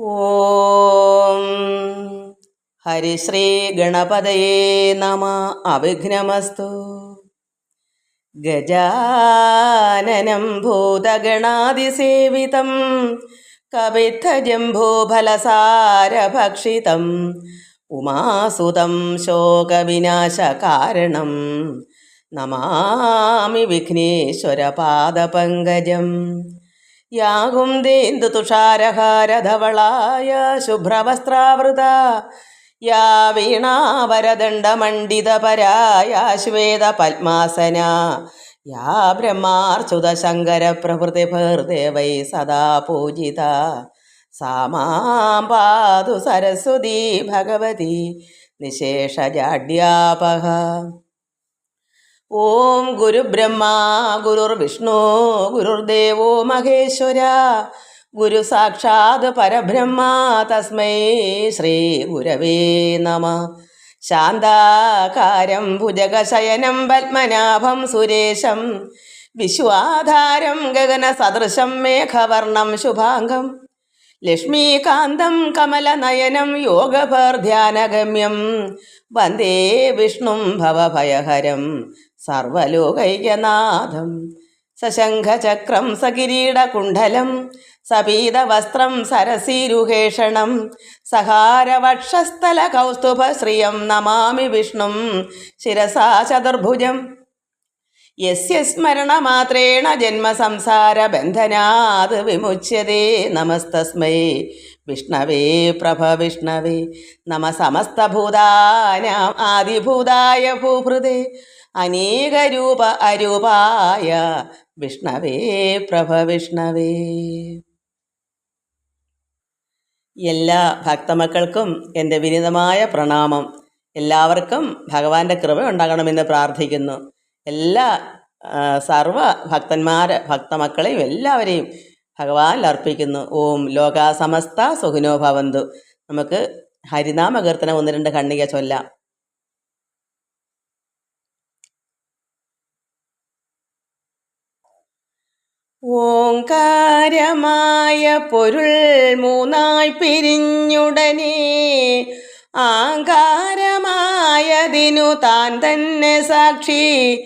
ഓം. ഹരിശ്രീ ഗണപതയേ നമ. അവിഘ്നമസ്തു. ഗജാനനം ഭൂതഗണാതിസേവിതം. കവിത്തജംഭൂഫലസാരഭക്ഷിതം ഉമാസുതം ശോകവിനാശകാരണം. നമാമി വിഘ്നേശ്വരപാദപങ്കജം. യാകും ദേന്ദു തുഷാരഹാരധവളായ ശുഭ്രവസ്ത്രാവൃത. യാ വീണാവരദണ്ഡമണ്ഡിതപരായ ശ്വേത പത്മാസന യാ ബ്രഹ്മാർച്ചുത ശങ്കര പ്രഭൃതിഭർദേവൈ സദാ പൂജിത. സാമാം പാതു സരസ്വതി ഭഗവതി. നിശേഷജാഡ്യാപഹ ഓം ഗുരുബ്രഹ്മ ഗുരുർവിഷ്ണു ഗുരുർദേവോ മഹേശ്വര. ഗുരു സാക്ഷാത് പരബ്രഹ്മ തസ്മൈ ശ്രീ ഗുരവേ നമ. ശാന്താകാരം ഭുജഗശയനം പത്മനാഭം സുരേശം. വിശ്വാധാരം ഗഗനസദൃശം മേഘവർണം ശുഭാംഗം. ലക്ഷ്മീകാന്തം കമലനയനം യോഗഭർധ്യാനഗമ്യം വന്ദേ വിഷ്ണും ഭവഭയഹരം. സർവലോകൈകനാഥം സശംഖചക്രം സകിരീടകുണ്ഠലം സപീതവസ്ത്രം സരസീരുഹേഷണം സഹാരവക്ഷസ്ഥല കൗസ്തുഭശ്രിയം നമാമി വിഷ്ണും ശിരസാ ചതുർഭുജം. യസ്യ സ്മരണമാത്രേണ ജന്മസംസാരബന്ധനാത് വിമുച്യതേ നമസ്തസ്മൈ. വിഷ്ണവേ പ്രഭ വിഷ്ണവേ നമ സമസ്തഭൂതാനാം ആദിഭൂതായ ഭൂഭൃതേ. അനേകരൂപ അരൂപായ വിഷ്ണവേ പ്രഭ വിഷ്ണവേ. എല്ലാ ഭക്തമക്കൾക്കും എന്റെ വിനീതമായ പ്രണാമം. എല്ലാവർക്കും ഭഗവാന്റെ കൃപ ഉണ്ടാകണമെന്ന് പ്രാർത്ഥിക്കുന്നു. എല്ലാ സർവ ഭക്തന്മാർ ഭക്തമക്കളെയും എല്ലാവരെയും ഭഗവാൻ അർപ്പിക്കുന്നു. ഓം ലോകാസമസ്ത സുഖിനോ ഭവന്തു. നമുക്ക് ഹരിനാമകീർത്തനം ഒന്ന് രണ്ട് കണ്ണിക ചൊല്ലാം. ഓങ്കാരമായ പൊരുൾ മൂന്നായി പിരിഞ്ഞുടനെ ആങ്കാരമായതിനു താൻ തന്നെ സാക്ഷി.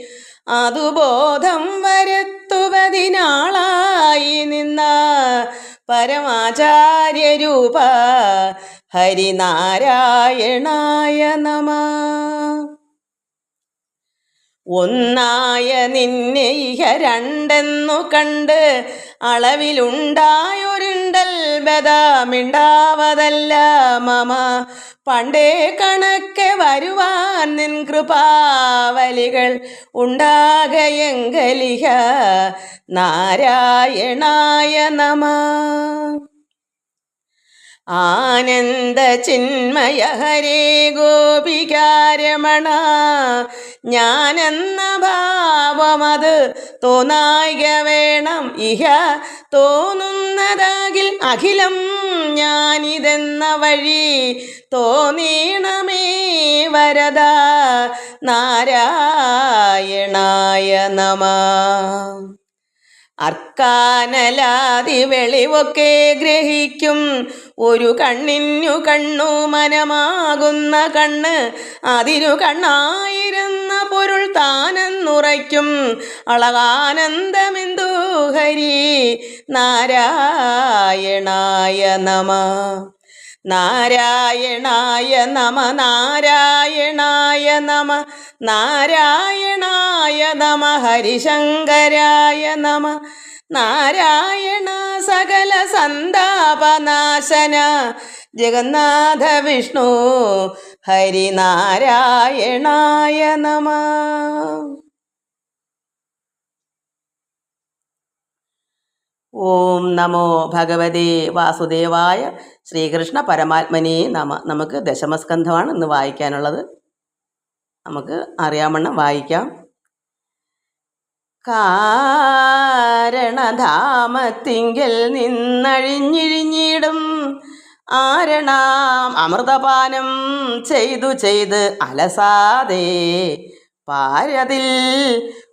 അതുബോധം വരുത്തുവതിനാളായി നിന്ന പരമാചാര്യ രൂപ ഹരിനാരായണായ നമ. ഒന്നായ നിന്നെ ഇഹ രണ്ടെന്നു കണ്ട് അളവിലുണ്ടായൊരുണ്ടൽ ബദാമിണ്ടാവതല്ല മമ. പണ്ടേ കണക്കെ വരുവാൻ നിൻ കൃപാവലികൾ ഉണ്ടാകയെങ്കലിഹ നാരായണായ നമ. ആനന്ദ ചിന്മയ ഹരേ ഗോപികാരമണ. ഞാനെന്ന ഭാവമത് തോന്നായിക വേണം. ഇഹ തോന്നുന്നതാകിൽ അഖിലം ഞാനിതെന്ന വഴി തോന്നീണമേ വരദ. നാരായണായ നമ. അർക്കാനലാതി വെളിവൊക്കെ ഗ്രഹിക്കും. ഒരു കണ്ണിനു കണ്ണു മനമാകുന്ന കണ്ണ് അതിനു കണ്ണായിരുന്ന പൊരുൾ താനെന്നുറയ്ക്കും. അളകാനന്ദമെന്തു ഹരി? നാരായണായ നമ. നാരായണായ നമ നാരായണായ നമ നാരായണായ നമ ഹരിശങ്കരായ നമ. നാരായണ സകല സന്താപനാശന. ജഗന്നാഥ വിഷ്ണു ഹരിനാരായണായ നമ. ഓം നമോ ഭഗവതേ വാസുദേവായ ശ്രീകൃഷ്ണ പരമാത്മനേ നമ. നമുക്ക് ദശമസ്കന്ധമാണ് ഇന്ന് വായിക്കാനുള്ളത്. നമുക്ക് അറിയാമണ്ണം വായിക്കാം. കാരണധാമത്തിങ്കൽ നിന്നഴിഞ്ഞിഴിഞ്ഞിടും. ആരണാം അമൃതപാനം ചെയ്തു ചെയ്ത് അലസാതെ പാരതിൽ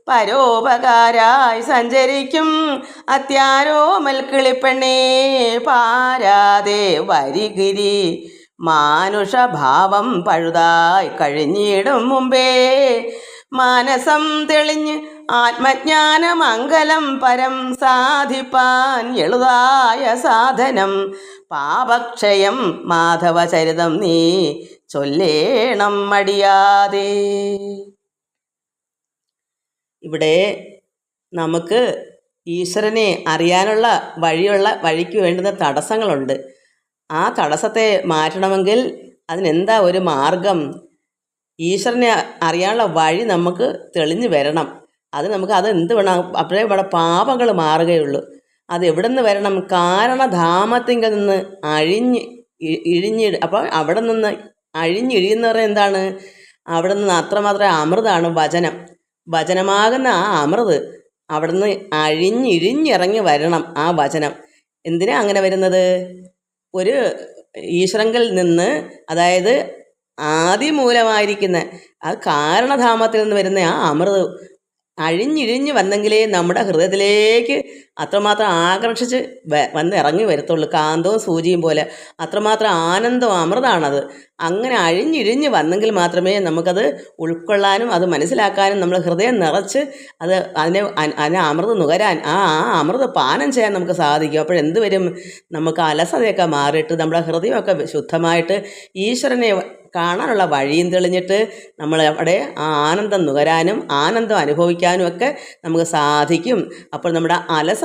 പരോപകാരായി സഞ്ചരിക്കും. അത്യാരോമൽ കിളിപ്പെണ്ണേ പാരാതെ വരികിരി മാനുഷഭാവം പഴുതായി കഴിഞ്ഞിടും മുമ്പേ. മാനസം തെളിഞ്ഞ് ആത്മജ്ഞാനമംഗലം പരം സാധിപ്പാൻ എളുതായ സാധനം. പാപക്ഷയം മാധവചരിതം നീ ചൊല്ലേണം മടിയാതെ. ഇവിടെ നമുക്ക് ഈശ്വരനെ അറിയാനുള്ള വഴിയുള്ള വഴിക്ക് വേണ്ടുന്ന തടസ്സങ്ങളുണ്ട്. ആ തടസ്സത്തെ മാറ്റണമെങ്കിൽ അതിനെന്താ ഒരു മാർഗം? ഈശ്വരനെ അറിയാനുള്ള വഴി നമുക്ക് തെളിഞ്ഞു വരണം. അത് നമുക്ക് അത് എന്ത് വേണം? അപ്പോഴേ ഇവിടെ പാപങ്ങൾ മാറുകയുള്ളൂ. അത് എവിടെ നിന്ന് വരണം? കാരണധാമത്തിങ്കിൽ നിന്ന് അഴിഞ്ഞ് ഇഴിഞ്ഞ് അപ്പോൾ അവിടെ നിന്ന് അഴിഞ്ഞിഴിയുന്ന പറയുന്നത് എന്താണ്? അവിടെ നിന്ന് അത്രമാത്രം അമൃതാണ് വചനം. വചനമാകുന്ന ആ അമൃത് അവിടെ നിന്ന് അഴിഞ്ഞിഴിഞ്ഞിറങ്ങി വരണം ആ വചനം. എന്തിനാ അങ്ങനെ വരുന്നത്? ഒരു ഈശ്വരങ്കിൽ നിന്ന് അതായത് ആദിമൂലമായിരിക്കുന്ന ആ കാരണധാമത്തിൽ നിന്ന് വരുന്ന ആ അമൃത് അഴിഞ്ഞിഴിഞ്ഞ് വന്നെങ്കിലേ നമ്മുടെ ഹൃദയത്തിലേക്ക് അത്രമാത്രം ആകർഷിച്ച് വന്ന് ഇറങ്ങി വരത്തുള്ളൂ. കാന്തവും സൂചിയും പോലെ. അത്രമാത്രം ആനന്ദവും അമൃതാണത്. അങ്ങനെ അഴിഞ്ഞിഴിഞ്ഞ് വന്നെങ്കിൽ മാത്രമേ നമുക്കത് ഉൾക്കൊള്ളാനും അത് മനസ്സിലാക്കാനും നമ്മൾ ഹൃദയം നിറച്ച് അത് അതിനെ അതിനെ അമൃത് നുകരാൻ ആ ആ അമൃത് പാനം ചെയ്യാൻ നമുക്ക് സാധിക്കും. അപ്പോൾ എന്ത് വരും? നമുക്ക് അലസതയൊക്കെ മാറിയിട്ട് നമ്മുടെ ഹൃദയമൊക്കെ ശുദ്ധമായിട്ട് ഈശ്വരനെ കാണാനുള്ള വഴിയും തെളിഞ്ഞിട്ട് നമ്മൾ അവിടെ ആനന്ദം നുകരാനും ആനന്ദം അനുഭവിക്കാനും ഒക്കെ നമുക്ക് സാധിക്കും. അപ്പോൾ നമ്മുടെ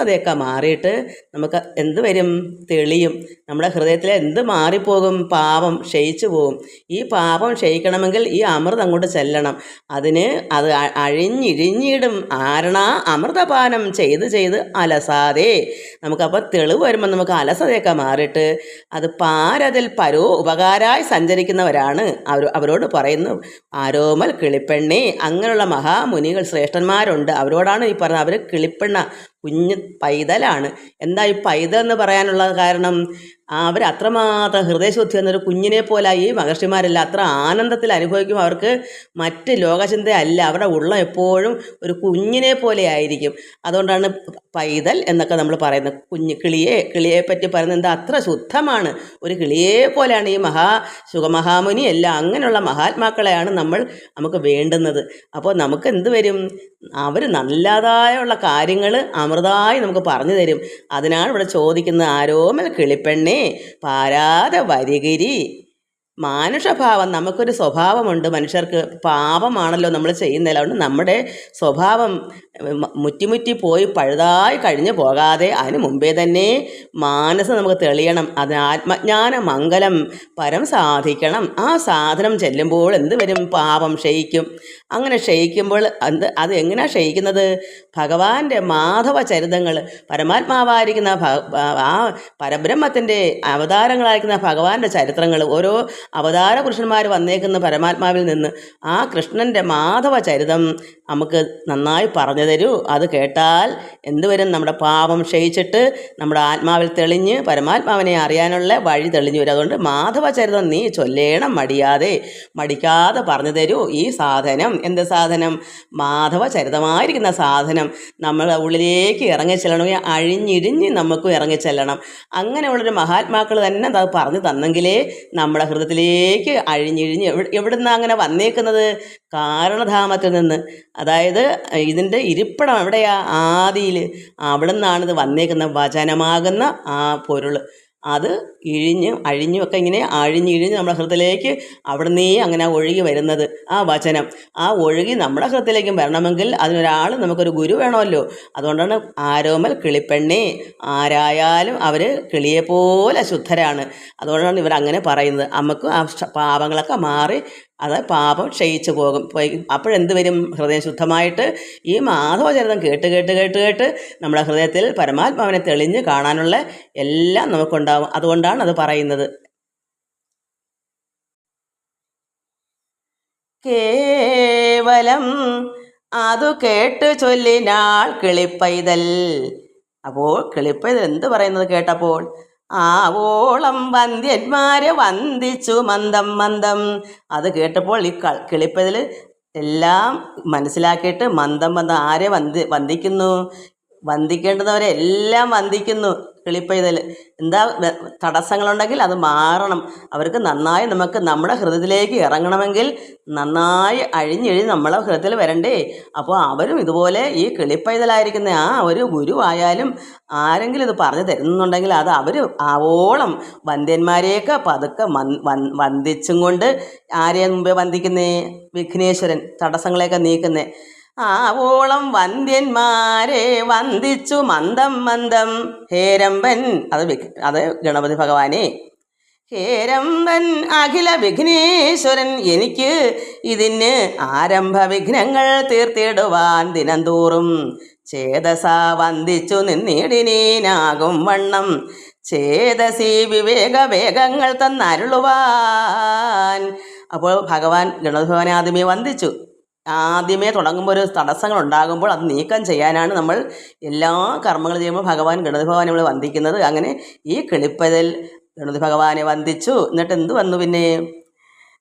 അലസതയൊക്കെ മാറിയിട്ട് നമുക്ക് എന്ത് വരും? തെളിയും. നമ്മുടെ ഹൃദയത്തിൽ എന്ത് മാറിപ്പോകും? പാപം ക്ഷയിച്ചു പോകും. ഈ പാപം ക്ഷയിക്കണമെങ്കിൽ ഈ അമൃതം അങ്ങോട്ട് ചെല്ലണം. അതിന് അത് അഴിഞ്ഞിഴിഞ്ഞിടും. ആരണ അമൃതപാനം ചെയ്ത് ചെയ്ത് അലസാതെ. നമുക്കപ്പോൾ തെളിവ് വരുമ്പോൾ നമുക്ക് അലസതയൊക്കെ മാറിയിട്ട് അത് പാരതിൽ പരോ ഉപകാരമായി സഞ്ചരിക്കുന്നവരാണ്. അവർ അവരോട് പറയുന്നു ആരോമൽ കിളിപ്പെണ്ണി അങ്ങനെയുള്ള മഹാമുനികൾ ശ്രേഷ്ഠന്മാരുണ്ട്. അവരോടാണ് ഈ പറഞ്ഞത്. അവർ കിളിപ്പെണ്ണ കുഞ്ഞ് പൈതലാണ്. എന്താ ഈ പൈതൽ എന്ന് പറയാനുള്ള കാരണം? അവർ അത്രമാത്രം ഹൃദയശുദ്ധി എന്നൊരു കുഞ്ഞിനെ പോലെ ഈ മഹർഷിമാരല്ല അത്ര ആനന്ദത്തിൽ അനുഭവിക്കും. അവർക്ക് മറ്റ് ലോകചിന്തയല്ല. അവരുടെ ഉള്ളം എപ്പോഴും ഒരു കുഞ്ഞിനെ പോലെ ആയിരിക്കും. അതുകൊണ്ടാണ് പൈതൽ എന്നൊക്കെ നമ്മൾ പറയുന്നത്. കുഞ്ഞ് കിളിയെ കിളിയെ പറ്റി പറയുന്നത് എന്താ? അത്ര ശുദ്ധമാണ്. ഒരു കിളിയെ പോലെയാണ് ഈ മഹാ സുഖമഹാമുനി എല്ലാം. അങ്ങനെയുള്ള മഹാത്മാക്കളെയാണ് നമ്മൾ നമുക്ക് വേണ്ടുന്നത്. അപ്പോൾ നമുക്ക് എന്ത് വരും? അവർ നല്ലതായുള്ള കാര്യങ്ങൾ അമൃതായി നമുക്ക് പറഞ്ഞു തരും. അതിനാണ് ഇവിടെ ചോദിക്കുന്നത്. ആരോമൽ കിളിപ്പെണ്ണേ പാരാതെ വരികിരി. മാനുഷഭാവം നമുക്കൊരു സ്വഭാവമുണ്ട്. മനുഷ്യർക്ക് പാപമാണല്ലോ നമ്മൾ ചെയ്യുന്നില്ല അതുകൊണ്ട് നമ്മുടെ സ്വഭാവം മുറ്റിമുറ്റി പോയി പഴുതായി കഴിഞ്ഞു പോകാതെ അതിന് മുമ്പേ തന്നെ മാനസം നമുക്ക് തെളിയണം. അതിന് ആത്മജ്ഞാന മംഗലം പരം സാധിക്കണം. ആ സാധനം ചെല്ലുമ്പോൾ എന്ത് വരും? പാപം ക്ഷയിക്കും. അങ്ങനെ ക്ഷയിക്കുമ്പോൾ എന്ത് അത് എങ്ങനെയാണ് ക്ഷയിക്കുന്നത്? ഭഗവാന്റെ മാധവ ചരിതങ്ങൾ പരമാത്മാവായിരിക്കുന്ന ആ പരബ്രഹ്മത്തിന്റെ അവതാരങ്ങളായിരിക്കുന്ന ഭഗവാന്റെ ചരിത്രങ്ങൾ ഓരോ അവതാര പുരുഷന്മാർ വന്നേക്കുന്ന പരമാത്മാവിൽ നിന്ന് ആ കൃഷ്ണന്റെ മാധവ ചരിതം നമുക്ക് നന്നായി പറഞ്ഞു തരൂ. അത് കേട്ടാൽ എന്തുവരും നമ്മുടെ പാപം ക്ഷയിച്ചിട്ട് നമ്മുടെ ആത്മാവിൽ തെളിഞ്ഞ് പരമാത്മാവിനെ അറിയാനുള്ള വഴി തെളിഞ്ഞു വരും. അതുകൊണ്ട് മാധവ ചരിതം നീ ചൊല്ലേണം മടിയാതെ മടിക്കാതെ പറഞ്ഞു തരൂ ഈ സാധനം. എന്ത് സാധനം? മാധവ ചരിതമായിരിക്കുന്ന സാധനം. നമ്മളെ ഉള്ളിലേക്ക് ഇറങ്ങി ഇറങ്ങിച്ചെല്ലണമെങ്കിൽ അഴിഞ്ഞിഴിഞ്ഞ് നമുക്കും ഇറങ്ങിച്ചെല്ലണം അങ്ങനെയുള്ളൊരു മഹാത്മാക്കൾ തന്നെ അത് പറഞ്ഞു തന്നെങ്കിലേ നമ്മുടെ ഹൃദയത്തിലേക്ക് അഴിഞ്ഞിഴിഞ്ഞ് എവിടെ എവിടുന്ന് അങ്ങനെ വന്നേക്കുന്നത്? കാരണധാമത്തിൽ നിന്ന്. അതായത് ഇതിന്റെ ഇരിപ്പിടം എവിടെയാ? ആദിയിൽ. അവിടെ നിന്നാണ് ഇത് വന്നേക്കുന്ന വചനമാകുന്ന ആ പൊരുൾ അത് ഇഴിഞ്ഞ് അഴിഞ്ഞും ഒക്കെ ഇങ്ങനെ അഴിഞ്ഞിഴിഞ്ഞ് നമ്മുടെ ഹൃദയത്തിലേക്ക് അവിടെ നിന്നേ അങ്ങനെ ഒഴുകി വരുന്നത് ആ വചനം. ആ ഒഴുകി നമ്മുടെ ഹൃദയത്തിലേക്കും വരണമെങ്കിൽ അതിനൊരാൾ നമുക്കൊരു ഗുരു വേണമല്ലോ. അതുകൊണ്ടാണ് ആരോമൽ കിളിപ്പെണ്ണേ ആരായാലും അവർ കിളിയെപ്പോലെ ശുദ്ധരാണ്. അതുകൊണ്ടാണ് ഇവർ അങ്ങനെ പറയുന്നത്. നമുക്ക് ആ പാപങ്ങളൊക്കെ മാറി അത് പാപം ക്ഷയിച്ചു പോകും. അപ്പോഴെന്ത് വരും? ഹൃദയം ശുദ്ധമായിട്ട് ഈ മാധവചരിതം കേട്ട് കേട്ട് കേട്ട് കേട്ട് നമ്മുടെ ഹൃദയത്തിൽ പരമാത്മാവിനെ തെളിഞ്ഞ് കാണാനുള്ള എല്ലാം നമുക്കുണ്ടാവും. അതുകൊണ്ടാണ് അത് പറയുന്നത്. കേവലം അതു കേട്ട് ചൊല്ലിനാൾ കിളിപ്പൈതൽ. അപ്പോൾ കിളിപ്പൈതൽ എന്ത് പറയുന്നത് കേട്ടപ്പോൾ? ആവോളം വന്ധ്യന്മാരെ വന്ദിച്ചു മന്ദം മന്ദം. അത് കേട്ടപ്പോൾ ഈ കിളിപ്പതിൽ എല്ലാം മനസ്സിലാക്കിയിട്ട് മന്ദം മന്ദം ആരെ വന്ദി വന്ദിക്കുന്നു? വന്ദിക്കേണ്ടുന്നവരെ എല്ലാം വന്ദിക്കുന്നു. കിളിപ്പൈതൽ എന്താ തടസ്സങ്ങളുണ്ടെങ്കിൽ അത് മാറണം. അവർക്ക് നന്നായി നമുക്ക് നമ്മുടെ ഹൃദയത്തിലേക്ക് ഇറങ്ങണമെങ്കിൽ നന്നായി അഴിഞ്ഞഴിഞ്ഞ് നമ്മളെ ഹൃദയത്തിൽ വരണ്ടേ. അപ്പോൾ അവരും ഇതുപോലെ ഈ കിളിപ്പൈതലായിരിക്കുന്ന ആ ഒരു ഗുരുവായാലും ആരെങ്കിലും ഇത് പറഞ്ഞു തരുന്നുണ്ടെങ്കിൽ അത് അവർ ആവോളം വന്ധ്യന്മാരെയൊക്കെ പതുക്കെ വന്ദിച്ചും കൊണ്ട് ആരെയും മുമ്പേ വന്ദിക്കുന്നേ? വിഘ്നേശ്വരൻ തടസ്സങ്ങളെയൊക്കെ നീക്കുന്നേ. ആവോളം വന്ധ്യന്മാരെ വന്ദിച്ചു മന്ദം മന്ദം. ഹേരമ്പൻ അത് അത് ഗണപതി ഭഗവാനെ. ഹേരമ്പൻ അഖില വിഘ്നേശ്വരൻ എനിക്ക് ഇതിന് ആരംഭ വിഘ്നങ്ങൾ തീർത്തിടുവാൻ ദിനം തോറും ചേതസ വന്ദിച്ചു നിന്നിടിനീനാകും വണ്ണം. ചേതസി വിവേക വേഗങ്ങൾ തന്നരുളുവാൻ. അപ്പോൾ ഭഗവാൻ ഗണപതി ഭഗവാനെ ആദ്യമേ വന്ദിച്ചു. ആദ്യമേ തുടങ്ങുമ്പോൾ ഒരു തടസ്സങ്ങൾ ഉണ്ടാകുമ്പോൾ അത് നീക്കം ചെയ്യാനാണ് നമ്മൾ എല്ലാ കർമ്മങ്ങൾ ചെയ്യുമ്പോൾ ഭഗവാൻ ഗണപതി ഭഗവാൻ നമ്മൾ വന്ദിക്കുന്നത്. അങ്ങനെ ഈ കിളിപ്പതിൽ ഗണപതി ഭഗവാനെ വന്ദിച്ചു. എന്നിട്ട് എന്ത് വന്നു പിന്നെ?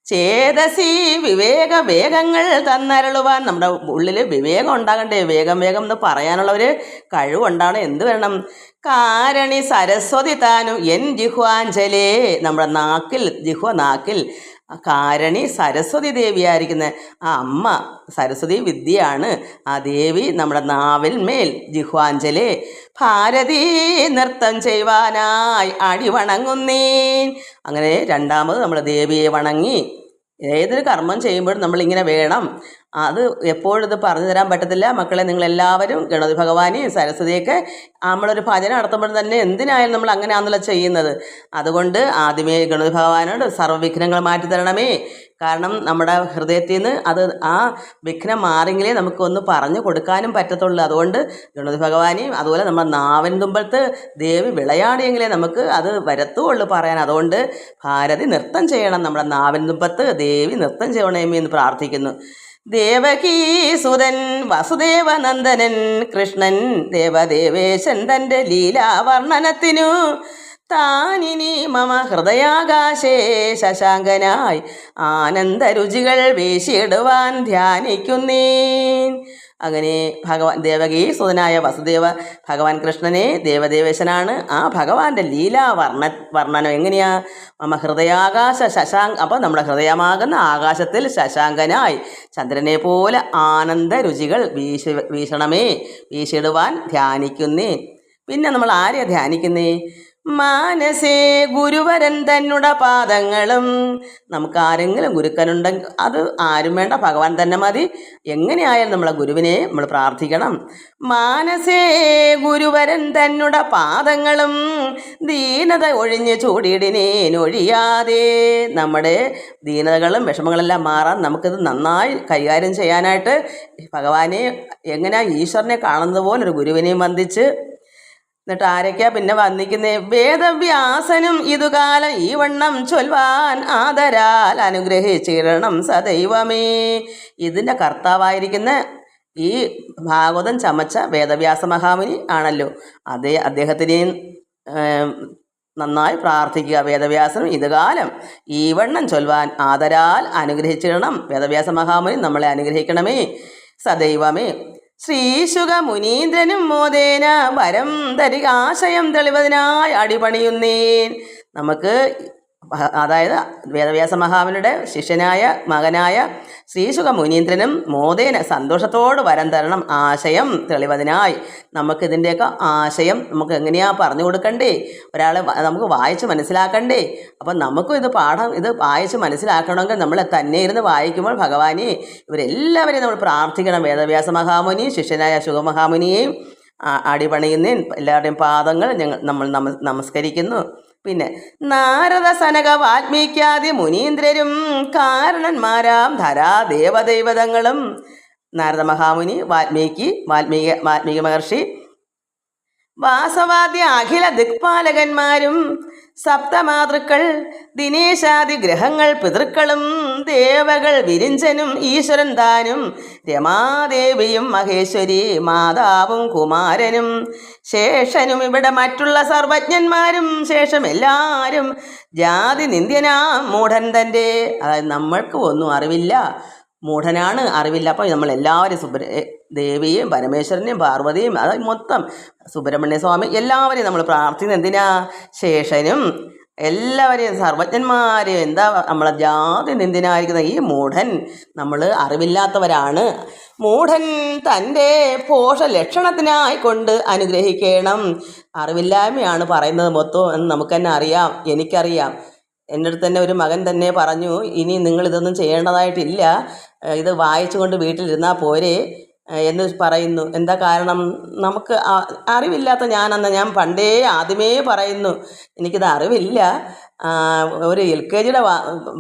ചേതസി വിവേക വേഗങ്ങൾ തന്നരളുവാൻ. നമ്മുടെ ഉള്ളിൽ വിവേകം ഉണ്ടാകണ്ടേ? വേഗം വേഗം എന്ന് പറയാനുള്ള ഒരു കഴിവുണ്ടാണ് എന്ത് വേണം കാരണി സരസ്വതി താനും എൻ ജിഹ്വാഞ്ചലേ നമ്മുടെ നാക്കിൽ ജിഹ്വ നാക്കിൽ കാരണി സരസ്വതി ദേവിയായിരിക്കുന്ന. ആ അമ്മ സരസ്വതി വിദ്യയാണ്. ആ ദേവി നമ്മുടെ നാവിൽ മേൽ ജിഹ്വാഞ്ചലേ ഭാരതി നൃത്തം ചെയ്യുവാനായി അടി വണങ്ങുന്നീൻ. അങ്ങനെ രണ്ടാമത് നമ്മൾ ദേവിയെ വണങ്ങി. ഏതൊരു കർമ്മം ചെയ്യുമ്പോഴും നമ്മളിങ്ങനെ വേണം. അത് എപ്പോഴും ഇത് പറഞ്ഞു തരാൻ പറ്റത്തില്ല. മക്കളെ നിങ്ങളെല്ലാവരും ഗണപതി ഭഗവാനെയും സരസ്വതിയൊക്കെ നമ്മളൊരു ഭജന നടത്തുമ്പോൾ തന്നെ എന്തിനായാലും നമ്മൾ അങ്ങനെയാണല്ലോ ചെയ്യുന്നത്. അതുകൊണ്ട് ആദ്യമേ ഗണപതി ഭഗവാനോട് സർവവിഘ്നങ്ങൾ മാറ്റി തരണമേ. കാരണം നമ്മുടെ ഹൃദയത്തിൽ നിന്ന് അത് ആ വിഘ്നം മാറിയെങ്കിലേ നമുക്കൊന്ന് പറഞ്ഞു കൊടുക്കാനും പറ്റത്തുള്ളൂ. അതുകൊണ്ട് ഗണപതി ഭഗവാനെയും അതുപോലെ നമ്മുടെ നാവൻ തുമ്പത്ത് ദേവി വിളയാടിയെങ്കിലേ നമുക്ക് അത് വരത്തുള്ളൂ പറയാൻ. അതുകൊണ്ട് ഭാരതി നൃത്തം ചെയ്യണം. നമ്മുടെ നാവൻ തുമ്പത്ത് ദേവി നൃത്തം ചെയ്യണമേ എന്ന് പ്രാർത്ഥിക്കുന്നു. ദേവകീസുതൻ വസുദേവനന്ദനൻ കൃഷ്ണൻ ദേവദേവേശൻ തന്റെ ലീലാവർണനത്തിനു. താനിനി മമ ഹൃദയാകാശേ ശശാങ്കനായി ആനന്ദരുചികൾ വീശിയിടുവാൻ ധ്യാനിക്കുന്നേൻ. അങ്ങനെ ഭഗവാൻ ദേവകീ സുതനായ വസുദേവ ഭഗവാൻ കൃഷ്ണനെ ദേവദേവേശനാണ്. ആ ഭഗവാന്റെ ലീലാ വർണ വർണനം എങ്ങനെയാ? മമ ഹൃദയാകാശ ശശാങ്ക അപ്പോൾ നമ്മുടെ ഹൃദയമാകുന്ന ആകാശത്തിൽ ശശാങ്കനായി ചന്ദ്രനെ പോലെ ആനന്ദ രുചികൾ വീശ വീശണമേ വീശിടുവാൻ ധ്യാനിക്കുന്നേ. പിന്നെ നമ്മൾ ആരെയാ ധ്യാനിക്കുന്നേ? മാനസേ ഗുരുവരൻ തന്നുട പാദങ്ങളും. നമുക്ക് ആരെങ്കിലും ഗുരുക്കനുണ്ടെങ്കിൽ അത് ആരും വേണ്ട ഭഗവാൻ തന്നെ മതി. എങ്ങനെയായാലും നമ്മളെ ഗുരുവിനെ നമ്മൾ പ്രാർത്ഥിക്കണം. മാനസേ ഗുരുവരൻ തന്നുട പാദങ്ങളും ദീനത ഒഴിഞ്ഞ് ചൂടിയിടിനേനൊഴിയാതെ നമ്മുടെ ദീനതകളും വിഷമങ്ങളെല്ലാം മാറാൻ നമുക്കിത് നന്നായി കൈകാര്യം ചെയ്യാനായിട്ട് ഭഗവാനെ എങ്ങനെയാ ഈശ്വരനെ കാണുന്നത് പോലെ ഒരു ഗുരുവിനെയും വന്ദിച്ച് എന്നിട്ട് ആരൊക്കെയാ പിന്നെ വന്നിക്കുന്നേ? വേദവ്യാസനും ഇതുകാലം ഈ വണ്ണം ചൊൽവാൻ ആദരാൽ അനുഗ്രഹിച്ചിടണം സദൈവമേ. ഇതിന്റെ കർത്താവായിരിക്കുന്ന ഈ ഭാഗവതം ചമച്ച വേദവ്യാസ മഹാമുനി ആണല്ലോ. അതേ അദ്ദേഹത്തിനെയും നന്നായി പ്രാർത്ഥിക്കുക വേദവ്യാസനും ഇതുകാലം. ഈ വണ്ണം ചൊൽവാൻ ആദരാൽ അനുഗ്രഹിച്ചിടണം. വേദവ്യാസ മഹാമുനി നമ്മളെ അനുഗ്രഹിക്കണമേ. സദൈവമേ. ശ്രീശുക മുനീന്ദ്രനും മോദേന വരം തരികാശയം തെളിവതിനായി അടിപണിയുന്നേൻ. നമുക്ക് അതായത് വേദവ്യാസ മഹാവിനുടെ ശിഷ്യനായ മകനായ ശ്രീശുഖ മുനീന്ദ്രനും മോദേന സന്തോഷത്തോട് വരം തരണം ആശയം തെളിവതിനായി. നമുക്കിതിന്റെയൊക്കെ ആശയം നമുക്ക് എങ്ങനെയാണ് പറഞ്ഞു കൊടുക്കണ്ടേ? ഒരാളെ നമുക്ക് വായിച്ച് മനസ്സിലാക്കണ്ടേ? അപ്പം നമുക്കും ഇത് പാഠം ഇത് വായിച്ച് മനസ്സിലാക്കണമെങ്കിൽ നമ്മൾ തന്നെ ഇരുന്ന് വായിക്കുമ്പോൾ ഭഗവാനെ ഇവരെല്ലാവരെയും നമ്മൾ പ്രാർത്ഥിക്കണം. വേദവ്യാസ മഹാമുനി ശിഷ്യനായ ശുഖമഹാമുനിയെയും അടിപണിയുന്നേൻ. എല്ലാവരുടെയും പാദങ്ങൾ ഞങ്ങൾ നമ്മൾ നമസ്കരിക്കുന്നു. പിന്നെ നാരദ സനക വാൽമീക്യാദി മുനീന്ദ്രരും കാരണന്മാരാം ധരാ ദേവദൈവതങ്ങളും നാരദ മഹാമുനി വാൽമീകി വാൽമീക വാൽമീകി മഹർഷി വാസവാദ്യ അഖില ദിക്പാലകന്മാരും സപ്തമാതൃക്കൾ ദിനേശാദി ഗ്രഹങ്ങൾ പിതൃക്കളും ദേവകൾ വിരിഞ്ചനും ഈശ്വരൻ താനും രമാദേവിയും മഹേശ്വരി മാതാവും കുമാരനും ശേഷനും ഇവിടെ മറ്റുള്ള സർവജ്ഞന്മാരും ശേഷം എല്ലാവരും ജാതി നിന്ദ്യനാം മൂഢൻ തന്റെ. അതായത് നമ്മൾക്ക് ഒന്നും അറിവില്ല. മൂഢനാണ് അറിവില്ല. അപ്പോൾ നമ്മളെല്ലാവരും സുബ്ര ദേവിയെയും ദേവിയും പരമേശ്വരനെയും പാർവതിയും അത് മൊത്തം സുബ്രഹ്മണ്യ സ്വാമി എല്ലാവരെയും നമ്മൾ പ്രാർത്ഥിക്കുന്നത് എന്തിനാ? ശേഷനും എല്ലാവരെയും സർവജ്ഞന്മാരെയും എന്താ നമ്മളെ ജാതി നിന്ദിനായിരിക്കുന്ന ഈ മൂഢൻ നമ്മൾ അറിവില്ലാത്തവരാണ്. മൂഢൻ തന്റെ പോഷ ലക്ഷണത്തിനായി കൊണ്ട് അനുഗ്രഹിക്കണം. അറിവില്ലായ്മയാണ് പറയുന്നത് മൊത്തം എന്ന് നമുക്ക് തന്നെ അറിയാം എനിക്കറിയാം. എന്റെ അടുത്ത് തന്നെ ഒരു മകൻ തന്നെ പറഞ്ഞു ഇനി നിങ്ങൾ ഇതൊന്നും ചെയ്യേണ്ടതായിട്ടില്ല ഇത് വായിച്ചുകൊണ്ട് വീട്ടിലിരുന്നാൽ പോരെ എന്ന് പറയുന്നു. എന്താ കാരണം? നമുക്ക് അറിവില്ലാത്ത ഞാനെന്ന് ഞാൻ പണ്ടേ ആദ്യമേ പറയുന്നു. എനിക്കിത് അറിവില്ല. ഒരു എൽ കെ ജിയുടെ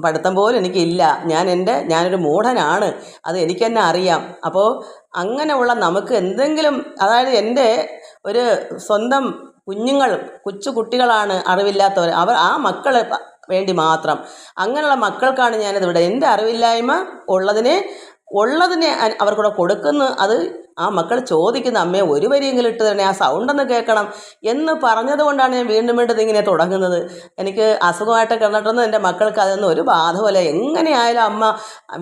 പഠിത്തം പോലും എനിക്കില്ല. ഞാൻ എന്റെ ഞാനൊരു മൂഢനാണ്. അത് എനിക്ക് തന്നെ അറിയാം. അപ്പോൾ അങ്ങനെയുള്ള നമുക്ക് എന്തെങ്കിലും അതായത് എന്റെ ഒരു സ്വന്തം കുഞ്ഞുങ്ങൾ കൊച്ചു കുട്ടികളാണ് അറിവില്ലാത്തവർ. അവർ ആ മക്കൾ വേണ്ടി മാത്രം. അങ്ങനെയുള്ള മക്കൾക്കാണ് ഞാനിത് ഇവിടെ എന്റെ അറിവില്ലായ്മ ഉള്ളതിനെ ഉള്ളതിനെ അവർക്കിവിടെ കൊടുക്കുന്നു അത് ആ മക്കൾ ചോദിക്കുന്ന അമ്മയെ ഒരു വരിയെങ്കിലും ഇട്ട് തന്നെ ആ സൗണ്ടൊന്ന് കേൾക്കണം എന്ന് പറഞ്ഞതുകൊണ്ടാണ് ഞാൻ വീണ്ടും വീണ്ടും ഇതിങ്ങനെ തുടങ്ങുന്നത്. എനിക്ക് അസുഖമായിട്ട് കിടന്നിട്ടൊന്നും എന്റെ മക്കൾക്ക് അതൊന്നും ഒരു ബാധമല്ല എങ്ങനെയായാലും അമ്മ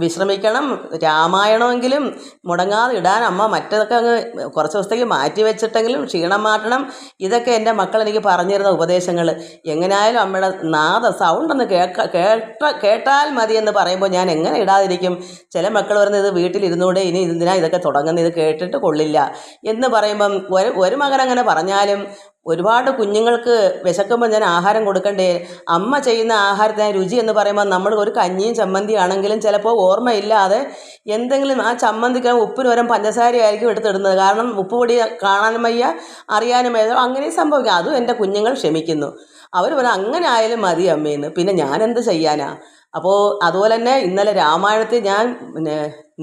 വിശ്രമിക്കണം രാമായണമെങ്കിലും മുടങ്ങാതെ ഇടാൻ അമ്മ മറ്റതൊക്കെ അങ്ങ് കുറച്ച് ദിവസത്തേക്ക് മാറ്റി വെച്ചിട്ടെങ്കിലും ക്ഷീണം മാറ്റണം. ഇതൊക്കെ എന്റെ മക്കൾ എനിക്ക് പറഞ്ഞിരുന്ന ഉപദേശങ്ങൾ. എങ്ങനെയായാലും അമ്മയുടെ നാദ സൗണ്ടൊന്ന് കേൾക്ക കേട്ട കേട്ടാൽ മതി എന്ന് പറയുമ്പോൾ ഞാൻ എങ്ങനെ ഇടാതിരിക്കും? ചില മക്കൾ പറയുന്നത് ഇത് വീട്ടിലിരുന്നൂടെ ഇനി ഇതിനാ ഇതൊക്കെ തുടങ്ങുന്നത് ഇത് കേട്ടിട്ട് കൊള്ളില്ല. എന്ന് പറയുമ്പം ഒരു ഒരു മകൻ അങ്ങനെ പറഞ്ഞാലും ഒരുപാട് കുഞ്ഞുങ്ങൾക്ക് വിശക്കുമ്പോൾ ഞാൻ ആഹാരം കൊടുക്കണ്ടേ? അമ്മ ചെയ്യുന്ന ആഹാരത്തിന് രുചി എന്ന് പറയുമ്പോൾ നമ്മൾ ഒരു കഞ്ഞിയും ചമ്മന്തി ആണെങ്കിലും ചിലപ്പോൾ ഓർമ്മയില്ലാതെ എന്തെങ്കിലും ആ ചമ്മന്തിക്ക് ഉപ്പിന് വരം പഞ്ചസാരയായിരിക്കും എടുത്തിടുന്നത്. കാരണം ഉപ്പ് പൊടി കാണാനും വയ്യ അറിയാനും വയ്യ. അങ്ങനെ സംഭവിക്കും. അതും എന്റെ കുഞ്ഞുങ്ങൾ ക്ഷമിക്കുന്നു. അവർ പറഞ്ഞു അങ്ങനെ ആയാലും മതി അമ്മേന്ന്. പിന്നെ ഞാനെന്ത് ചെയ്യാനാ? അപ്പോൾ അതുപോലെ തന്നെ ഇന്നലെ രാമായണത്തിൽ ഞാൻ പിന്നെ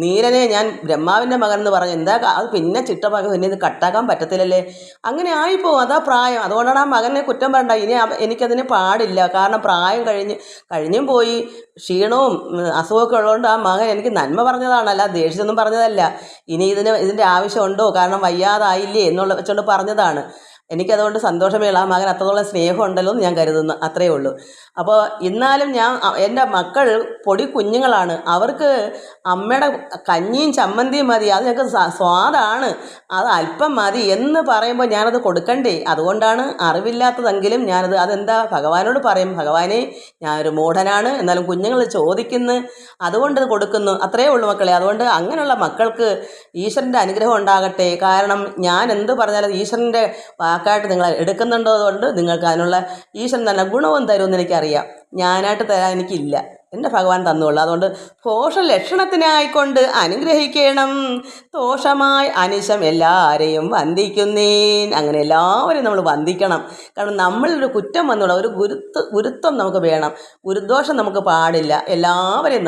നീരനെ ഞാൻ ബ്രഹ്മാവിന്റെ മകൻ എന്ന് പറഞ്ഞു എന്താ അത് പിന്നെ ചിട്ടമകൻ പിന്നെ ഇത് കട്ടാക്കാൻ പറ്റത്തില്ലല്ലേ? അങ്ങനെ ആയിപ്പോവും അതാ പ്രായം. അതുകൊണ്ടാണ് ആ മകനെ കുറ്റം പറയണ്ട. ഇനി എനിക്കതിന് പാടില്ല. കാരണം പ്രായം കഴിഞ്ഞ് കഴിഞ്ഞും പോയി. ക്ഷീണവും അസുഖമൊക്കെ ഉള്ളതുകൊണ്ട് ആ മകൻ എനിക്ക് നന്മ പറഞ്ഞതാണ് അല്ല ദേഷ്യമൊന്നും പറഞ്ഞതല്ല. ഇനി ഇതിന് ഇതിന്റെ ആവശ്യമുണ്ടോ? കാരണം വയ്യാതായില്ലേ? എന്നുള്ള വെച്ചുകൊണ്ട് പറഞ്ഞതാണ്. എനിക്കതുകൊണ്ട് സന്തോഷമേ ഉള്ളൂ. ആ മകൻ അത്രത്തോളം സ്നേഹം ഉണ്ടല്ലോ എന്ന് ഞാൻ കരുതുന്നു. അത്രയേ ഉള്ളൂ. അപ്പോൾ എന്നാലും ഞാൻ എന്റെ മക്കൾ പൊടി കുഞ്ഞുങ്ങളാണ്. അവർക്ക് അമ്മയുടെ കഞ്ഞിയും ചമ്മന്തിയും മതി. അത് ഞങ്ങൾക്ക് സ്വാദാണ്. അത് അല്പം മതി എന്ന് പറയുമ്പോൾ ഞാനത് കൊടുക്കണ്ടേ? അതുകൊണ്ടാണ് അറിവില്ലാത്തതെങ്കിലും ഞാനത് അതെന്താ ഭഗവാനോട് പറയും. ഭഗവാനെ ഞാനൊരു മൂഢനാണ്. എന്നാലും കുഞ്ഞുങ്ങൾ ചോദിക്കുന്നു. അതുകൊണ്ട് കൊടുക്കുന്നു. അത്രയേ ഉള്ളൂ മക്കളെ. അതുകൊണ്ട് അങ്ങനെയുള്ള മക്കൾക്ക് ഈശ്വരന്റെ അനുഗ്രഹം ഉണ്ടാകട്ടെ. കാരണം ഞാൻ എന്ത് പറഞ്ഞാലും ഈശ്വരന്റെ വാക്കായിട്ട് നിങ്ങൾ എടുക്കുന്നുണ്ടോ അതുകൊണ്ട് നിങ്ങൾക്ക് അതിനുള്ള ഈശ്വരൻ തന്നെ ഗുണവും തരുമെന്ന് എനിക്കറിയാം. ഞാനായിട്ട് തരാൻ എനിക്കില്ല. എന്റെ ഭഗവാൻ തന്നുള്ളൂ. അതുകൊണ്ട് ദോഷ ലക്ഷണത്തിനായിക്കൊണ്ട് അനുഗ്രഹിക്കണം. ദോഷമായി അനിശം എല്ലാവരെയും വന്ദിക്കുന്നേൻ. അങ്ങനെ എല്ലാവരെയും നമ്മൾ വന്ദിക്കണം. കാരണം നമ്മളിലൊരു കുറ്റം വന്നുള്ള ഒരു ഗുരുത്വ ഗുരുത്വം നമുക്ക് വേണം. ഗുരുദോഷം നമുക്ക് പാടില്ല. എല്ലാവരെയും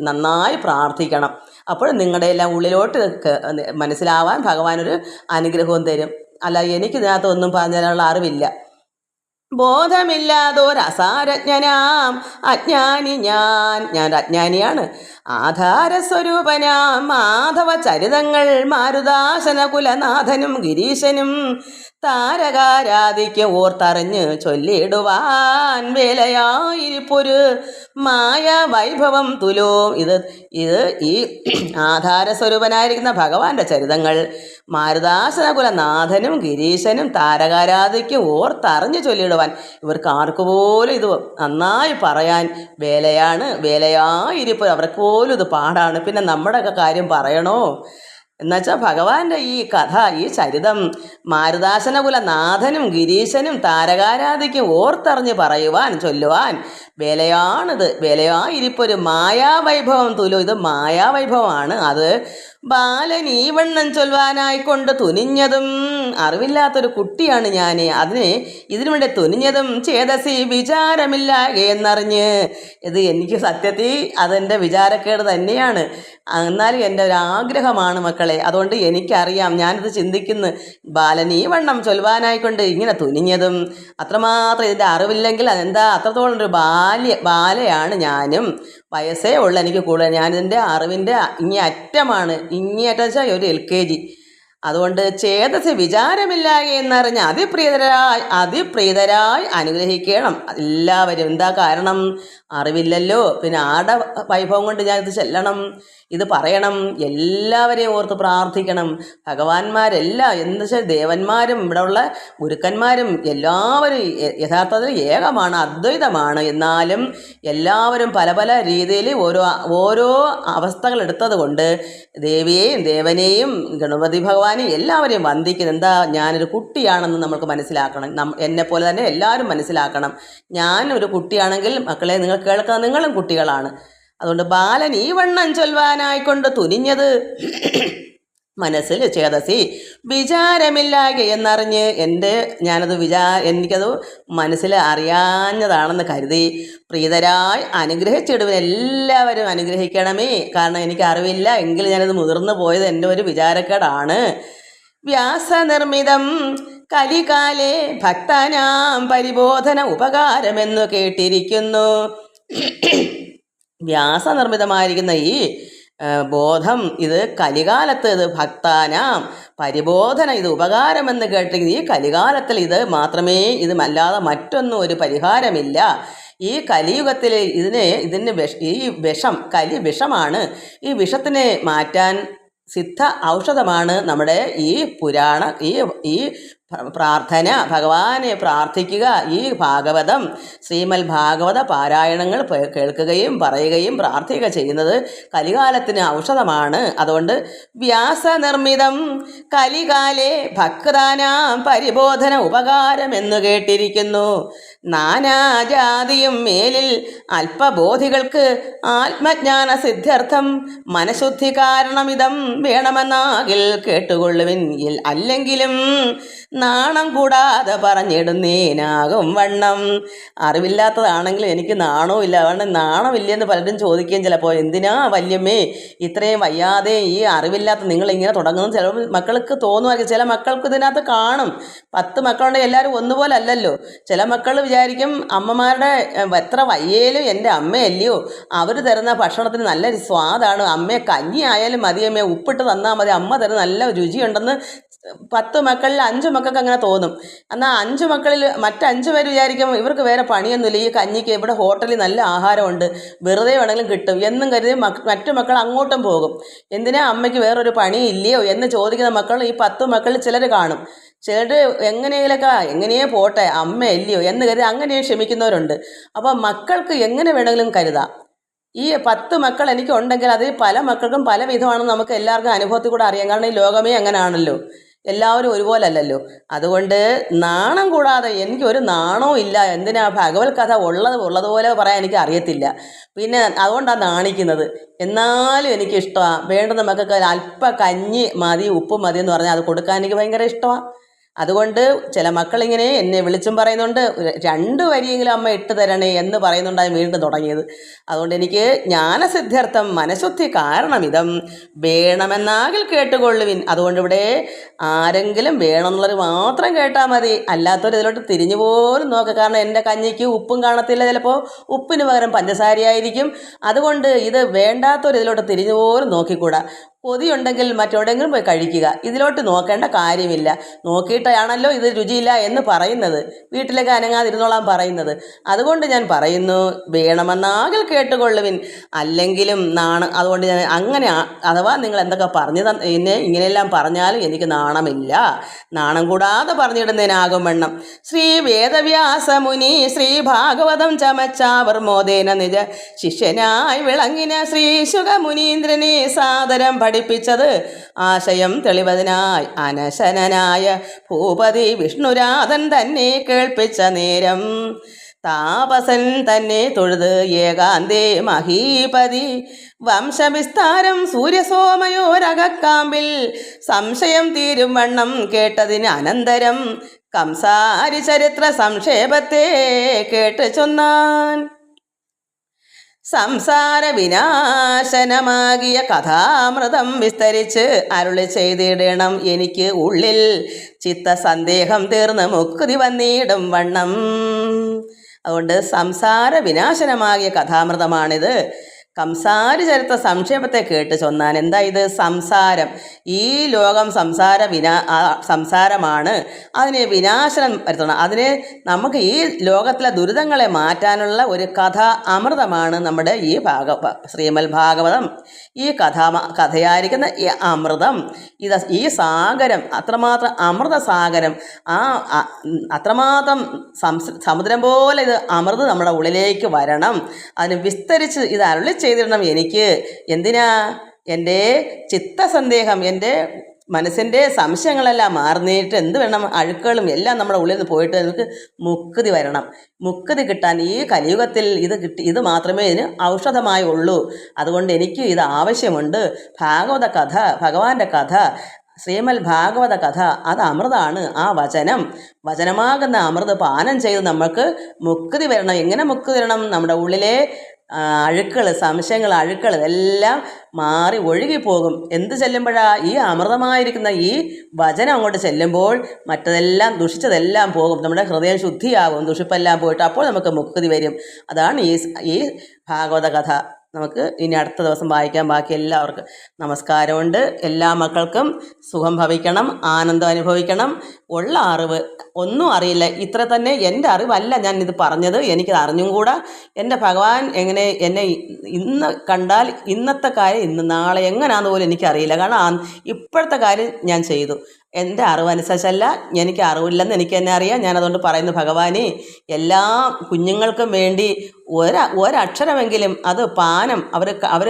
നന്നായി പ്രാർത്ഥിക്കണം. അപ്പോൾ നിങ്ങളുടെ എല്ലാം ഉള്ളിലോട്ട് മനസ്സിലാവാൻ ഭഗവാൻ ഒരു അനുഗ്രഹവും തരും. അല്ല എനിക്കിതിനകത്തൊന്നും പറഞ്ഞതിനുള്ള അറിവില്ല. ബോധമില്ലാതൊരസാരജ്ഞനാം അജ്ഞാനി ഞാൻ. ഞാൻ അജ്ഞാനിയാണ്. ആധാരസ്വരൂപനാം മാധവ ചരിതങ്ങൾ മാരുദാശന കുലനാഥനും ഗിരീശനും താരകാരാധിക്ക് ഓർത്തറിഞ്ഞ് ചൊല്ലിടുവാൻ വേലയായിരിപ്പൊരു മായ വൈഭവം തുലോ. ഇത് ഇത് ഈ ആധാരസ്വരൂപനായിരിക്കുന്ന ഭഗവാന്റെ ചരിതങ്ങൾ. മാരുദാസനകുലനാഥനും ഗിരീശനും താരകാരാധിക്ക് ഓർത്തറിഞ്ഞ് ചൊല്ലിടുവാൻ. ഇവർക്ക് ആർക്കുപോലും ഇത് നന്നായി പറയാൻ വേലയാണ് വേലയായിരിപ്പോൾ അവർക്ക് പോലും ഇത് പാടാണ്. പിന്നെ നമ്മുടെയൊക്കെ കാര്യം പറയണോ? എന്നുവെച്ചാൽ ഭഗവാന്റെ ഈ കഥ ഈ ചരിതം മാരുദാസനകുല നാഥനും ഗിരീശനും താരകാരാധിക്കും ഓർത്തറിഞ്ഞ് പറയുവാൻ ചൊല്ലുവാൻ വേലയാണിത്. വേലയായിരിപ്പൊരു മായാവൈഭവം തുലു. ഇത് മായാവൈഭവമാണ്. അത് ബാലൻ ഈ വണ്ണം ചൊൽവാനായിക്കൊണ്ട് കൊണ്ട് തുനിഞ്ഞതും അറിവില്ലാത്തൊരു കുട്ടിയാണ് ഞാൻ അതിന് ഇതിനു വേണ്ടി തുനിഞ്ഞതും ചേതസി വിചാരമില്ല എന്നറിഞ്ഞ് ഇത് എനിക്ക് സത്യത്തിൽ അതെന്റെ വിചാരക്കേട് തന്നെയാണ്. എന്നാലും എന്റെ ഒരു ആഗ്രഹമാണ് മക്കളെ. അതുകൊണ്ട് എനിക്കറിയാം. ഞാനിത് ചിന്തിക്കുന്നു. ബാലൻ ഈ വണ്ണം ചൊൽവാനായിക്കൊണ്ട് ഇങ്ങനെ തുനിഞ്ഞതും അത്രമാത്രം ഇതിന്റെ അറിവില്ലെങ്കിൽ അതെന്താ? അത്രത്തോളം ഒരു ബാല്യ ബാലയാണ് ഞാനും. വയസ്സേ ഉള്ളൂ എനിക്ക് കൂടുതൽ. ഞാനിതിന്റെ അറിവിന്റെ ഇങ്ങേ അറ്റമാണ് ഇങ്ങേ അറ്റം വെച്ചാൽ ഒരു എൽ കെ ജി. അതുകൊണ്ട് ചേതസ് വിചാരമില്ല എന്നറിഞ്ഞ് അതിപ്രീതരായി അതിപ്രീതരായി അനുഗ്രഹിക്കണം. എല്ലാവരും എന്താ കാരണം? അറിവില്ലല്ലോ. പിന്നെ ആടെ വൈഭവം കൊണ്ട് ഞാൻ ഇത് ചെല്ലണം? ഇത് പറയണം? എല്ലാവരെയും ഓർത്ത് പ്രാർത്ഥിക്കണം. ഭഗവാന്മാരെല്ലാം എന്ന് വെച്ചാൽ ദേവന്മാരും ഇവിടെ ഉള്ള ഗുരുക്കന്മാരും എല്ലാവരും യഥാർത്ഥത്തിൽ ഏകമാണ് അദ്വൈതമാണ്. എന്നാലും എല്ലാവരും പല പല രീതിയിൽ ഓരോ ഓരോ അവസ്ഥകൾ എടുത്തത് കൊണ്ട് ദേവിയെയും ദേവനെയും ഗണപതി ഭഗവാനെയും എല്ലാവരെയും വന്ദിക്കുന്നു. എന്താ ഞാനൊരു കുട്ടിയാണെന്ന് നമുക്ക് മനസ്സിലാക്കണം. എന്നെപ്പോലെ തന്നെ എല്ലാവരും മനസ്സിലാക്കണം. ഞാൻ ഒരു കുട്ടിയാണെങ്കിൽ മക്കളെ നിങ്ങൾ കേൾക്കുന്ന നിങ്ങളും കുട്ടികളാണ്. അതുകൊണ്ട് ബാലൻ ഈ വണ്ണം ചൊൽവാനായിക്കൊണ്ട് തുനിഞ്ഞത്. മനസ്സിൽ ചേതസി. വിചാരമില്ലാകെ എന്നറിഞ്ഞ് എന്റെ ഞാനത് വിചാ എനിക്കത് മനസ്സിൽ അറിയാഞ്ഞതാണെന്ന് കരുതി. പ്രീതരായി അനുഗ്രഹിച്ചിടുവിന് എല്ലാവരും അനുഗ്രഹിക്കണമേ. കാരണം എനിക്ക് അറിവില്ല. എങ്കിൽ ഞാനത് മുതിർന്നു പോയത് എന്റെ ഒരു വിചാരക്കേടാണ്. വ്യാസനിർമ്മിതം കലികാലേ ഭക്തനാം പരിബോധന ഉപകാരമെന്നു കേട്ടിരിക്കുന്നു. വ്യാസനിർമ്മിതമായിരിക്കുന്ന ഈ ബോധം ഇത് കലികാലത്ത് ഇത് ഭക്താനാം പരിബോധന ഇത് ഉപകാരമെന്ന് കേട്ടിരിക്കുന്നു. ഈ കലികാലത്തിൽ ഇത് മാത്രമേ ഇത് അല്ലാതെ മറ്റൊന്നും ഒരു പരിഹാരമില്ല. ഈ കലിയുഗത്തിൽ ഇതിനെ ഇതിന് വിഷ ഈ വിഷം കലി വിഷമാണ്. ഈ വിഷത്തിനെ മാറ്റാൻ സിദ്ധ ഔഷധമാണ് നമ്മുടെ ഈ പുരാണ ഈ ഈ പ്രാർത്ഥന ഭഗവാനെ പ്രാർത്ഥിക്കുക ഈ ഭാഗവതം ശ്രീമൽ ഭാഗവത പാരായണങ്ങൾ കേൾക്കുകയും പറയുകയും പ്രാർത്ഥിക്കുക ചെയ്യുന്നത് കലികാലത്തിന് ഔഷധമാണ്. അതുകൊണ്ട് വ്യാസനിർമ്മിതം കലികാലേ ഭക്താനാം പരിബോധന ഉപകാരമെന്നു കേട്ടിരിക്കുന്നു. നാനാജാതിയും മേലിൽ അല്പബോധികൾക്ക് ആത്മജ്ഞാന സിദ്ധ്യർത്ഥം മനഃശുദ്ധി കാരണമിതം വേണമെന്നാകിൽ കേട്ടുകൊള്ളുവിൻ അല്ലെങ്കിലും നാണം കൂടാതെ പറഞ്ഞിടുന്നേനാകും വണ്ണം. അറിവില്ലാത്തതാണെങ്കിലും എനിക്ക് നാണവും ഇല്ല. അതുകൊണ്ട് നാണമില്ലെന്ന് പലരും ചോദിക്കുകയും ചിലപ്പോൾ എന്തിനാ വല്യമ്മേ? ഇത്രയും വയ്യാതെ ഈ അറിവില്ലാത്ത നിങ്ങൾ ഇങ്ങനെ തുടങ്ങുന്നത് ചില മക്കൾക്ക് തോന്നുമായിരിക്കും. ചില മക്കൾക്ക് ഇതിനകത്ത് കാണും. പത്ത് മക്കളുണ്ടെങ്കിൽ എല്ലാവരും ഒന്നുപോലെ അല്ലല്ലോ. ചില മക്കൾ വിചാരിക്കും അമ്മമാരുടെ എത്ര വയ്യേലും എന്റെ അമ്മയല്ലയോ? അവർ തരുന്ന ഭക്ഷണത്തിന് നല്ലൊരു സ്വാദാണ്. അമ്മയെ കഞ്ഞി ആയാലും മതി അമ്മയെ ഉപ്പിട്ട് തന്നാൽ മതി. അമ്മ തരുന്ന നല്ല രുചിയുണ്ടെന്ന് പത്ത് മക്കളിൽ അഞ്ച് മക്കൾക്ക് അങ്ങനെ തോന്നും. എന്നാൽ അഞ്ച് മക്കളിൽ മറ്റഞ്ച് പേര് വിചാരിക്കും ഇവർക്ക് വേറെ പണിയൊന്നുമില്ല. ഈ കഞ്ഞിക്ക് ഇവിടെ ഹോട്ടലിൽ നല്ല ആഹാരമുണ്ട്. വെറുതെ വേണമെങ്കിലും കിട്ടും. എന്നും കരുതി മറ്റു മക്കൾ അങ്ങോട്ടും പോകും. എന്തിനാ അമ്മയ്ക്ക് വേറൊരു പണി ഇല്ലയോ എന്ന് ചോദിക്കുന്ന മക്കൾ ഈ പത്ത് മക്കളിൽ ചിലർ കാണും. ചിലർ എങ്ങനെയെങ്കിലൊക്കെ എങ്ങനെയേ പോട്ടെ അമ്മ അല്ലയോ എന്ന് കരുതി അങ്ങനെ ക്ഷമിക്കുന്നവരുണ്ട്. അപ്പോൾ മക്കൾക്ക് എങ്ങനെ വേണമെങ്കിലും കരുതാം. ഈ പത്ത് മക്കൾ എനിക്കുണ്ടെങ്കിൽ അത് പല മക്കൾക്കും പല വിധമാണെന്ന് നമുക്ക് എല്ലാവർക്കും അനുഭവത്തിൽ കൂടെ അറിയാം. കാരണം ഈ ലോകമേ അങ്ങനെയാണല്ലോ എല്ലാവരും ഒരുപോലെ അല്ലല്ലോ അതുകൊണ്ട് നാണം കൂടാതെ എനിക്ക് ഒരു നാണവും ഇല്ല. എന്തിനാ ഭഗവത് കഥ ഉള്ളത് ഉള്ളതുപോലെ പറയാൻ എനിക്ക് അറിയത്തില്ല. പിന്നെ അതുകൊണ്ടാണ് നാണിക്കുന്നത്. എന്നാലും എനിക്കിഷ്ടമാണ്. വേണ്ടുന്ന മക്കൾക്ക് അല്പ കഞ്ഞി മതി ഉപ്പ് മതി എന്ന് പറഞ്ഞാൽ അത് കൊടുക്കാൻ എനിക്ക് ഭയങ്കര ഇഷ്ടമാണ്. അതുകൊണ്ട് ചില മക്കളിങ്ങനെ എന്നെ വിളിച്ചും പറയുന്നുണ്ട് രണ്ട് വരിയെങ്കിലും അമ്മ ഇട്ട് തരണേ എന്ന് പറയുന്നുണ്ടായി വീണ്ടും തുടങ്ങിയത്. അതുകൊണ്ട് എനിക്ക് ജ്ഞാനസിദ്ധ്യർത്ഥം മനഃശുദ്ധി കാരണമിതം വേണമെന്നാകിൽ കേട്ടുകൊള്ളുവിൻ. അതുകൊണ്ട് ഇവിടെ ആരെങ്കിലും വേണമെന്നുള്ളത് മാത്രം കേട്ടാൽ മതി. അല്ലാത്തവർ ഇതിലോട്ട് തിരിഞ്ഞു പോലും നോക്കുക കാരണം എന്റെ കഞ്ഞിക്ക് ഉപ്പും കാണത്തില്ല. ചിലപ്പോൾ ഉപ്പിന് പകരം പഞ്ചസാരയായിരിക്കും. അതുകൊണ്ട് ഇത് വേണ്ടാത്തവർ ഇതിലോട്ട് തിരിഞ്ഞു പോലും നോക്കിക്കൂടാ. കൊതിയുണ്ടെങ്കിൽ മറ്റെവിടെയെങ്കിലും പോയി കഴിക്കുക. ഇതിലോട്ട് നോക്കേണ്ട കാര്യമില്ല. നോക്കിയിട്ടാണല്ലോ ഇത് രുചിയില്ല എന്ന് പറയുന്നത്. വീട്ടിലേക്ക് അനങ്ങാതിരുന്നോളാൻ പറയുന്നത്. അതുകൊണ്ട് ഞാൻ പറയുന്നു വേണമെന്നാകിൽ കേട്ടുകൊള്ളുവിൻ. അല്ലെങ്കിലും നാണം അതുകൊണ്ട് ഞാൻ അങ്ങനെ അഥവാ നിങ്ങൾ എന്തൊക്കെ പറഞ്ഞു തന്ന ഇങ്ങനെയെല്ലാം പറഞ്ഞാലും എനിക്ക് നാണമില്ല. നാണം കൂടാതെ പറഞ്ഞിടുന്നതിനാകും വണ്ണം. ശ്രീ വേദവ്യാസ മുനി ശ്രീ ഭാഗവതം ചമച്ചാവർ മോദേന നിജ ശിഷ്യനായി വിളങ്ങിന ശ്രീ ശുഖമുനീന്ദ്രനെ സാദരം പഠിപ്പിച്ചത്. ആശയം തെളിവതിനായി അനശനനായ ഭൂപതി വിഷ്ണുരാധൻ തന്നെ കേൾപ്പിച്ച നേരം. താപസൻ തന്നെ തൊഴുത് ഏകാന്തേ മഹീപതി. വംശവിസ്താരം സൂര്യസോമയോരകക്കാമ്പിൽ സംശയം തീരും വണ്ണം കേട്ടതിന് അനന്തരം കംസാരി ചരിത്ര സംക്ഷേപത്തെ കേട്ട് ചൊന്നാൻ. സംസാര വിനാശനമാകിയ കഥാമൃതം വിസ്തരിച്ച് അരുളി ചെയ്തിടണം എനിക്ക് ഉള്ളിൽ. ചിത്ത സന്ദേഹം തീർന്ന് മുക്തി വന്നിടും വണ്ണം. അതുകൊണ്ട് സംസാര വിനാശനമാകിയ കഥാമൃതമാണിത്. സംസാര ചരിത്ര സംക്ഷേപത്തെ കേട്ട് ചൊന്നാൻ എന്താ ഇത്? സംസാരം. ഈ ലോകം സംസാര വിനാ സംസാരമാണ്. അതിനെ വിനാശനം വരുത്തണം. അതിനെ നമുക്ക് ഈ ലോകത്തിലെ ദുരിതങ്ങളെ മാറ്റാനുള്ള ഒരു കഥ അമൃതമാണ് നമ്മുടെ ഈ ഭാഗ ശ്രീമൽ ഭാഗവതം. ഈ കഥ കഥയായിരിക്കുന്ന ഈ അമൃതം ഇത് ഈ സാഗരം അത്രമാത്രം അമൃത സാഗരം ആ അത്രമാത്രം സമുദ്രം പോലെ ഇത് അമൃത് നമ്മുടെ ഉള്ളിലേക്ക് വരണം. അതിന് വിസ്തരിച്ച് ഇത് അരുളി ചെയ്തിടണം. എനിക്ക് എന്തിനാ? എന്റെ ചിത്തസന്ദേഹം എന്റെ മനസ്സിന്റെ സംശയങ്ങളെല്ലാം മാറുന്നിട്ട് എന്ത് വേണം? അഴുക്കുകളും എല്ലാം നമ്മുടെ ഉള്ളിൽ നിന്ന് പോയിട്ട് നമുക്ക് മുക്തി വരണം. മുക്തി കിട്ടാൻ ഈ കലിയുഗത്തിൽ ഇത് കിട്ടി ഇത് മാത്രമേ ഇതിന് ഔഷധമായി ഉള്ളൂ. അതുകൊണ്ട് എനിക്ക് ഇത് ആവശ്യമുണ്ട്. ഭാഗവത കഥ ഭഗവാന്റെ കഥ ശ്രീമൽ ഭാഗവത കഥ അത് അമൃതാണ് ആ വചനം. വചനമാകുന്ന അമൃത് പാനം ചെയ്ത് നമ്മൾക്ക് മുക്തി വരണം. എങ്ങനെ മുക്തി വരണം? നമ്മുടെ ഉള്ളിലെ അഴുക്കൾ സംശയങ്ങൾ അഴുക്കൾ എല്ലാം മാറി ഒഴുകിപ്പോകും. എന്ത് ചെല്ലുമ്പോഴാ? ഈ അമൃതമായിരിക്കുന്ന ഈ വചനം അങ്ങോട്ട് ചെല്ലുമ്പോൾ മറ്റതെല്ലാം ദുഷിച്ചതെല്ലാം പോകും. നമ്മുടെ ഹൃദയം ശുദ്ധിയാകും ദുഷിപ്പെല്ലാം പോയിട്ട് അപ്പോൾ നമുക്ക് മുക്തി വരും. അതാണ് ഈ ഈ ഭാഗവത കഥ നമുക്ക് ഇനി അടുത്ത ദിവസം വായിക്കാൻ ബാക്കി എല്ലാവർക്കും നമസ്കാരമുണ്ട്. എല്ലാ മക്കൾക്കും സുഖം ഭവിക്കണം ആനന്ദം അനുഭവിക്കണം. ഉള്ള അറിവ് ഒന്നും അറിയില്ല. ഇത്ര തന്നെ എന്റെ അറിവല്ല ഞാൻ ഇത് പറഞ്ഞത്. എനിക്ക് അറിഞ്ഞും കൂടാ. എന്റെ ഭഗവാൻ എങ്ങനെ എന്നെ ഇന്ന് കണ്ടാൽ ഇന്നത്തെ കാര്യം ഇന്ന് നാളെ എങ്ങനെയാണെന്ന് പോലും എനിക്കറിയില്ല. കാരണം ഇപ്പോഴത്തെ കാര്യം ഞാൻ ചെയ്തു. എന്റെ അറിവനുസരിച്ചല്ല എനിക്ക് അറിവില്ലെന്ന് എനിക്ക് തന്നെ അറിയാം. ഞാനതുകൊണ്ട് പറയുന്നു ഭഗവാനെ എല്ലാ കുഞ്ഞുങ്ങൾക്കും വേണ്ടി ഒര ഒരക്ഷരമെങ്കിലും അത് പാനം അവർ അവർ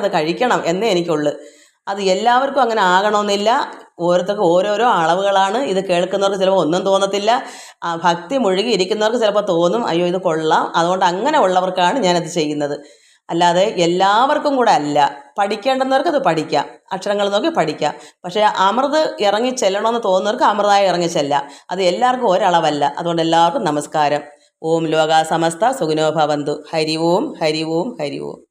അത് കഴിക്കണം എന്നേ എനിക്കുള്ളൂ. അത് എല്ലാവർക്കും അങ്ങനെ ആകണമെന്നില്ല. ഓരോരുത്തർക്ക് ഓരോരോ അളവുകളാണ് ഇത് കേൾക്കുന്നവർക്ക് ചിലപ്പോൾ ഒന്നും തോന്നത്തില്ല. ഭക്തി മുഴുകി ഇരിക്കുന്നവർക്ക് ചിലപ്പോൾ തോന്നും അയ്യോ ഇത് കൊള്ളാം. അതുകൊണ്ട് അങ്ങനെ ഉള്ളവർക്കാണ് ഞാനത് ചെയ്യുന്നത്. അല്ലാതെ എല്ലാവർക്കും കൂടെ അല്ല. പഠിക്കേണ്ടുന്നവർക്ക് അത് പഠിക്കാം. അക്ഷരങ്ങൾ നോക്കി പഠിക്കാം. പക്ഷേ അമൃത് ഇറങ്ങി ചെല്ലണമെന്ന് തോന്നുന്നവർക്ക് അമൃതായി ഇറങ്ങി ചെല്ലാം. അത് എല്ലാവർക്കും ഒരളവല്ല. അതുകൊണ്ട് എല്ലാവർക്കും നമസ്കാരം. ഓം ലോകാസമസ്ത സമസ്ത സുഖിനോ ഭവന്തു. ഹരി ഓം ഹരി ഓം ഹരി ഓം.